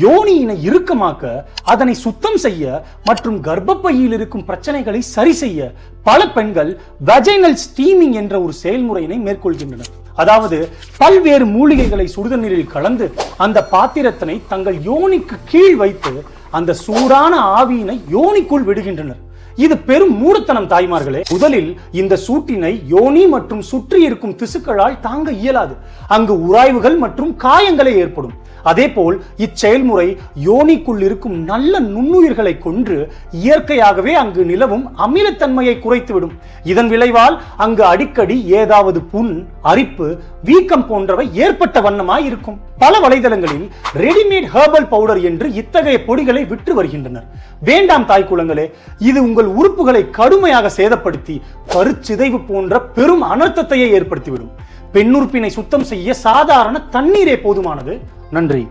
யோனியினை இறுக்கமாக்க அதனை சுத்தம் செய்ய மற்றும் கர்ப்பப்பையில் இருக்கும் பிரச்சனைகளை சரி செய்ய பல பெண்கள் வெஜைனல் ஸ்டீமிங் என்ற ஒரு செயல்முறையினை மேற்கொள்கின்றனர். அதாவது பல்வேறு மூலிகைகளை சுடுதண்ணீரில் கலந்து அந்த பாத்திரத்தினை தங்கள் யோனிக்கு கீழ் வைத்து அந்த சூடான ஆவியினை யோனிக்குள் விடுகின்றனர். இது பெரும் மூடத்தனம் தாய்மார்களே. முதலில் இந்த சூட்டினை யோனி மற்றும் சுற்றி இருக்கும் திசுக்களால் தாங்க இயலாது. அங்கு உராய்வுகள் மற்றும் காயங்களை ஏற்படும். அதேபோல் இச்செயல்முறை யோனிக்குள் இருக்கும் நல்ல நுண்ணுயிர்களை கொன்று இயற்கையாகவே அங்கு நிலவும் அமிலத்தன்மையை குறைத்துவிடும். இதன் விளைவால் அங்கு அடிக்கடி ஏதாவது புண் அரிப்பு வீக்கம் போன்றவை ஏற்பட்ட வண்ணமாய் இருக்கும். பல வலைதளங்களில் ரெடிமேட் ஹெர்பல் பவுடர் என்று இத்தகைய பொடிகளை விற்று வருகின்றனர். வேண்டாம் தாய் குலங்களே இது உங்கள் உறுப்புகளை கடுமையாக சேதப்படுத்தி பருச்சிதைவு போன்ற பெரும் அனர்த்தத்தையே ஏற்படுத்திவிடும். பெண்ணுறுப்பினை சுத்தம் செய்ய சாதாரண தண்ணீரே போதுமானது. நன்றி.